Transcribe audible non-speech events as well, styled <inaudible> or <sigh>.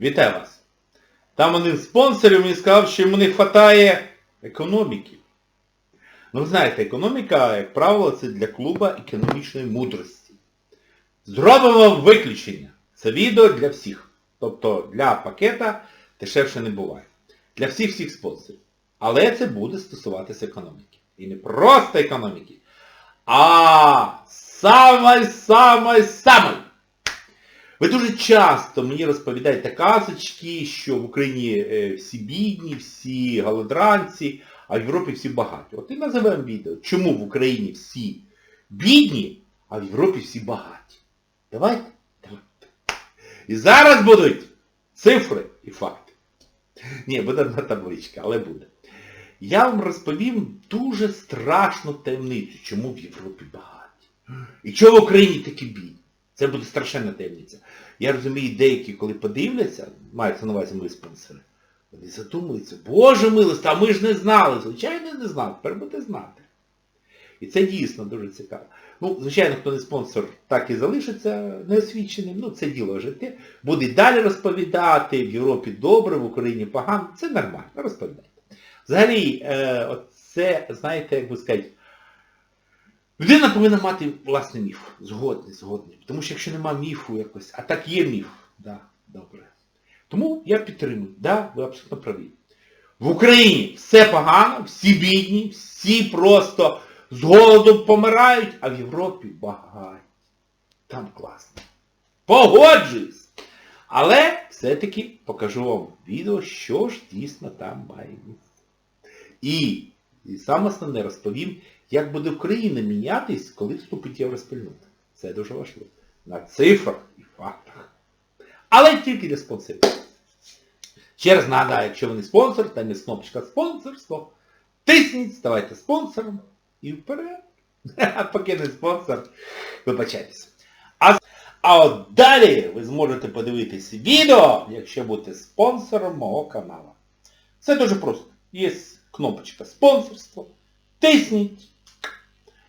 Вітаю вас! Там один з спонсорів мені сказав, що йому не вистачає економіки. Ну, ви знаєте, економіка, як правило, це для клуба економічної мудрості. Зробимо виключення. Це відео для всіх. Тобто для пакета дешевше не буває. Для всіх всіх спонсорів. Але це буде стосуватися економіки. І не просто економіки, а самой-самой-самой. Ви дуже часто мені розповідаєте казочки, що в Україні е, всі бідні, всі голодранці, а в Європі всі багаті. От і називаємо відео, чому в Україні всі бідні, а в Європі всі багаті. Давайте? Давайте. І зараз будуть цифри і факти. Ні, буде одна табличка, але буде. Я вам розповім дуже страшну таємницю, чому в Європі багаті. І чого в Україні такі бідні. Це буде страшенна таємниця. Я розумію, деякі, коли подивляться, мається на увазі мої спонсори, вони задумуються, Боже милости, а ми ж не знали. Звичайно, не знали, тепер будете знати. І це дійсно дуже цікаво. Ну, звичайно, хто не спонсор, так і залишиться неосвіченим. Ну, це діло життя. Буде далі розповідати, в Європі добре, в Україні погано. Це нормально, розповідайте. Взагалі, е, це, знаєте, як би сказати, людина повинна мати власний міф. Згодний, згодний. Тому що якщо нема міфу якось, а так є міф, да, добре. Тому я підтримую, да, ви абсолютно праві. В Україні все погано, всі бідні, всі просто з голоду помирають, а в Європі багаті. Там класно. Погоджуюсь! Але все-таки покажу вам відео, що ж дійсно там має місце. І, і саме основне розповім, як буде Україна мінятись, коли вступить євроспільнота. Це дуже важливо. На цифрах і фактах. Але тільки для спонсорів. Ще раз нагадаю, якщо ви не спонсор, там є кнопочка спонсорство. Тисніть, ставайте спонсором і вперед. <laughs> А поки не спонсор, вибачайтеся. А, а от далі ви зможете подивитись відео, якщо будете спонсором мого каналу. Все дуже просто. Є кнопочка спонсорство. Тисніть.